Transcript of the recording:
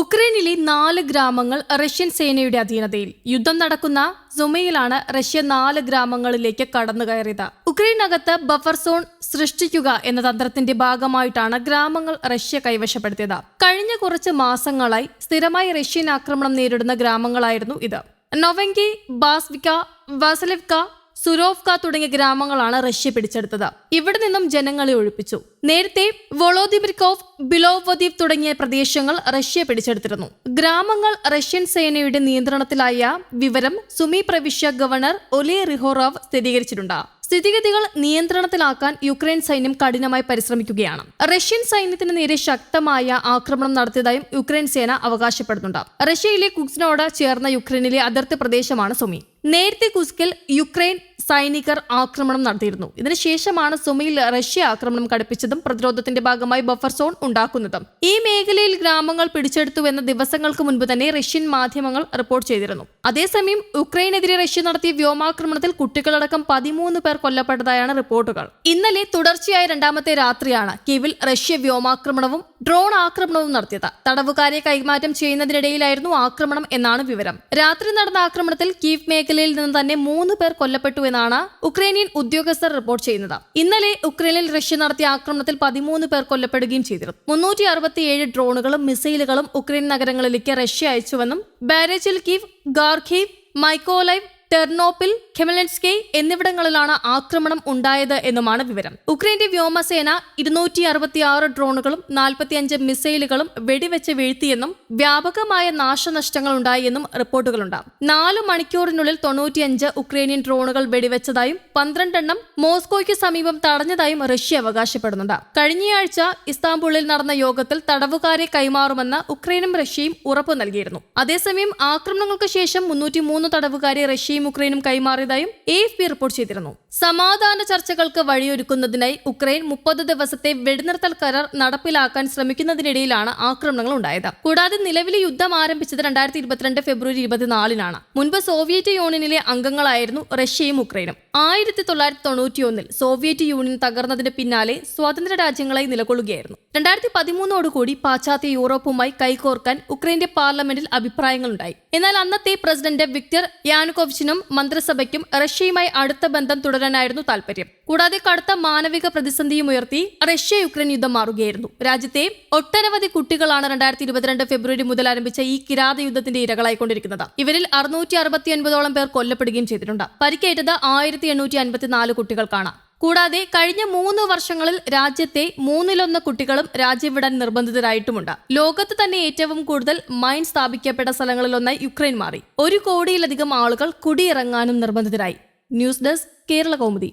ഉക്രൈനിലെ നാല് ഗ്രാമങ്ങൾ റഷ്യൻ സേനയുടെ അധീനതയിൽ. യുദ്ധം നടക്കുന്ന സുമയിലാണ് റഷ്യ നാല് ഗ്രാമങ്ങളിലേക്ക് കടന്നു കയറിയത് ഉക്രൈനകത്ത് ബഫർ സോൺ സൃഷ്ടിക്കുക എന്ന തന്ത്രത്തിന്റെ ഭാഗമായിട്ടാണ് ഗ്രാമങ്ങൾ റഷ്യ കൈവശപ്പെടുത്തിയത്. കഴിഞ്ഞ കുറച്ച് മാസങ്ങളായി സ്ഥിരമായി റഷ്യൻ ആക്രമണം നേരിടുന്ന ഗ്രാമങ്ങളായിരുന്നു ഇത്. നൊവെങ്കി ബാസ്വിക വാസലെവ്ക സുരോവ്ക തുടങ്ങിയ ഗ്രാമങ്ങളാണ് റഷ്യ പിടിച്ചെടുത്തത്. ഇവിടെ നിന്നും ജനങ്ങളെ ഒഴിപ്പിച്ചു. നേരത്തെ വൊളോദിമിർക്കോവ് ബിലോവദീവ് തുടങ്ങിയ പ്രദേശങ്ങൾ റഷ്യ പിടിച്ചെടുത്തിരുന്നു. ഗ്രാമങ്ങൾ റഷ്യൻ സേനയുടെ നിയന്ത്രണത്തിലായ വിവരം സുമി പ്രവിശ്യ ഗവർണർ ഒലെ റിഹോറോവ് സ്ഥിരീകരിച്ചിട്ടുണ്ട്. സ്ഥിതിഗതികൾ നിയന്ത്രണത്തിലാക്കാൻ യുക്രൈൻ സൈന്യം കഠിനമായി പരിശ്രമിക്കുകയാണ്. റഷ്യൻ സൈന്യത്തിന് നേരെ ശക്തമായ ആക്രമണം നടത്തിയതായും യുക്രൈൻ സേന അവകാശപ്പെടുന്നുണ്ട്. റഷ്യയിലെ കുക്സിനോട് ചേർന്ന യുക്രൈനിലെ അതിർത്തി പ്രദേശമാണ് സുമി. നേരത്തെ കുസ്കിൽ യുക്രൈൻ സൈനികർ ആക്രമണം നടത്തിയിരുന്നു. ഇതിനുശേഷമാണ് സുമയിൽ റഷ്യ ആക്രമണം കടുപ്പിച്ചതും പ്രതിരോധത്തിന്റെ ഭാഗമായി ബഫർ സോൺ ഉണ്ടാക്കുന്നതും. ഈ മേഖലയിൽ ഗ്രാമങ്ങൾ പിടിച്ചെടുത്തുവെന്ന ദിവസങ്ങൾക്ക് മുൻപ് തന്നെ റഷ്യൻ മാധ്യമങ്ങൾ റിപ്പോർട്ട് ചെയ്തിരുന്നു. അതേസമയം ഉക്രൈനെതിരെ റഷ്യ നടത്തിയ വ്യോമാക്രമണത്തിൽ കുട്ടികളടക്കം പതിമൂന്ന് പേർ കൊല്ലപ്പെട്ടതായാണ് റിപ്പോർട്ടുകൾ. ഇന്നലെ തുടർച്ചയായ രണ്ടാമത്തെ രാത്രിയാണ് കീവിൽ റഷ്യ വ്യോമാക്രമണവും ഡ്രോൺ ആക്രമണവും നടത്തിയത്. തടവുകാരെ കൈമാറ്റം ചെയ്യുന്നതിനിടയിലായിരുന്നു ആക്രമണം എന്നാണ് വിവരം. രാത്രി നടന്ന ആക്രമണത്തിൽ കീവ് മേഖലയിൽ നിന്ന് തന്നെ മൂന്ന് പേർ കൊല്ലപ്പെട്ടു എന്നാണ് ഉക്രൈനിയൻ ഉദ്യോഗസ്ഥർ റിപ്പോർട്ട് ചെയ്യുന്നത്. ഇന്നലെ ഉക്രൈനിൽ റഷ്യ നടത്തിയ ആക്രമണത്തിൽ പതിമൂന്ന് പേർ കൊല്ലപ്പെടുകയും ചെയ്തിരുന്നു. മുന്നൂറ്റി അറുപത്തിയേഴ് ഡ്രോണുകളും മിസൈലുകളും ഉക്രൈൻ നഗരങ്ങളിലേക്ക് റഷ്യ അയച്ചുവെന്നും ബാരേജിൽ Kyiv Kharkiv Mykolaiv Ternopil Khmelnytskyi എന്നിവിടങ്ങളിലാണ് ആക്രമണം ഉണ്ടായത് എന്നുമാണ് വിവരം. ഉക്രൈന്റെ വ്യോമസേന ഇരുന്നൂറ്റി അറുപത്തിയാറ് ഡ്രോണുകളും നാൽപ്പത്തിയഞ്ച് മിസൈലുകളും വെടിവെച്ച് വീഴ്ത്തിയെന്നും വ്യാപകമായ നാശനഷ്ടങ്ങൾ ഉണ്ടായെന്നും റിപ്പോർട്ടുകളുണ്ട്. നാല് മണിക്കൂറിനുള്ളിൽ തൊണ്ണൂറ്റിയഞ്ച് ഉക്രൈനിയൻ ഡ്രോണുകൾ വെടിവെച്ചതായും പന്ത്രണ്ടെണ്ണം മോസ്കോയ്ക്ക് സമീപം തടഞ്ഞതായും റഷ്യ അവകാശപ്പെടുന്നുണ്ട്. കഴിഞ്ഞയാഴ്ച ഇസ്താംബൂളിൽ നടന്ന യോഗത്തിൽ തടവുകാരെ കൈമാറുമെന്ന് ഉക്രൈനും റഷ്യയും ഉറപ്പു നൽകിയിരുന്നു. അതേസമയം ആക്രമണങ്ങൾക്ക് ശേഷം മുന്നൂറ്റി മൂന്ന് തടവുകാരെ റഷ്യയും ഉക്രൈനും കൈമാറിയതായും എ എഫ് പി റിപ്പോർട്ട് ചെയ്തിരുന്നു. സമാധാന ചർച്ചകൾക്ക് വഴിയൊരുക്കുന്നതിനായി ഉക്രൈൻ മുപ്പത് ദിവസത്തെ വെടിനിർത്തൽ കരാർ നടപ്പിലാക്കാൻ ശ്രമിക്കുന്നതിനിടയിലാണ് ആക്രമണങ്ങൾ ഉണ്ടായത്. കൂടാതെ നിലവിലെ യുദ്ധം ആരംഭിച്ചത് രണ്ടായിരത്തി ഇരുപത്തിരണ്ട് ഫെബ്രുവരി ഇരുപത്തിനാലിനാണ്. മുൻപ് സോവിയറ്റ് യൂണിയനിലെ അംഗങ്ങളായിരുന്നു റഷ്യയും ഉക്രൈനും. ആയിരത്തി തൊള്ളായിരത്തി തൊണ്ണൂറ്റിയൊന്നിൽ സോവിയറ്റ് യൂണിയൻ തകർന്നതിന് പിന്നാലെ സ്വതന്ത്ര രാജ്യങ്ങളായി നിലകൊള്ളുകയായിരുന്നു. രണ്ടായിരത്തി പതിമൂന്നോടുകൂടി പാശ്ചാത്യ യൂറോപ്പുമായി കൈകോർക്കാൻ ഉക്രൈന്റെ പാർലമെന്റിൽ അഭിപ്രായങ്ങളുണ്ടായി. എന്നാൽ അന്നത്തെ പ്രസിഡന്റ് വിക്ടർ യാനുകോവിച്ചിനും മന്ത്രിസഭയ്ക്കും റഷ്യയുമായി അടുത്ത ബന്ധം തുടരാനായിരുന്നു താൽപര്യം. കൂടാതെ കടുത്ത മാനവിക പ്രതിസന്ധിയും ഉയർത്തി റഷ്യ യുക്രൈൻ യുദ്ധം മാറുകയായിരുന്നു. രാജ്യത്തെ ഒട്ടനവധി കുട്ടികളാണ് രണ്ടായിരത്തി ഇരുപത്തിരണ്ട് ഫെബ്രുവരി മുതൽ ആരംഭിച്ച ഈ കിരാത യുദ്ധത്തിന്റെ ഇരകളായിക്കൊണ്ടിരിക്കുന്നത്. ഇവരിൽ അറുന്നൂറ്റി അറുപത്തി ഒൻപതോളം പേർ കൊല്ലപ്പെടുകയും ചെയ്തിട്ടുണ്ട്. പരിക്കേറ്റത് ആയിരത്തി എണ്ണൂറ്റി അൻപത്തിനാല് കുട്ടികൾക്കാണ്. കൂടാതെ കഴിഞ്ഞ മൂന്ന് വർഷങ്ങളിൽ രാജ്യത്തെ മൂന്നിലൊന്ന് കുട്ടികളും രാജ്യം വിടാൻ നിർബന്ധിതരായിട്ടുമുണ്ട്. ലോകത്ത് തന്നെ ഏറ്റവും കൂടുതൽ മൈൻ സ്ഥാപിക്കപ്പെട്ട സ്ഥലങ്ങളിലൊന്നായി യുക്രൈൻ മാറി. ഒരു കോടിയിലധികം ആളുകൾ കുടിയിറങ്ങാനും നിർബന്ധിതരായി. News desk Kerala Kaumudi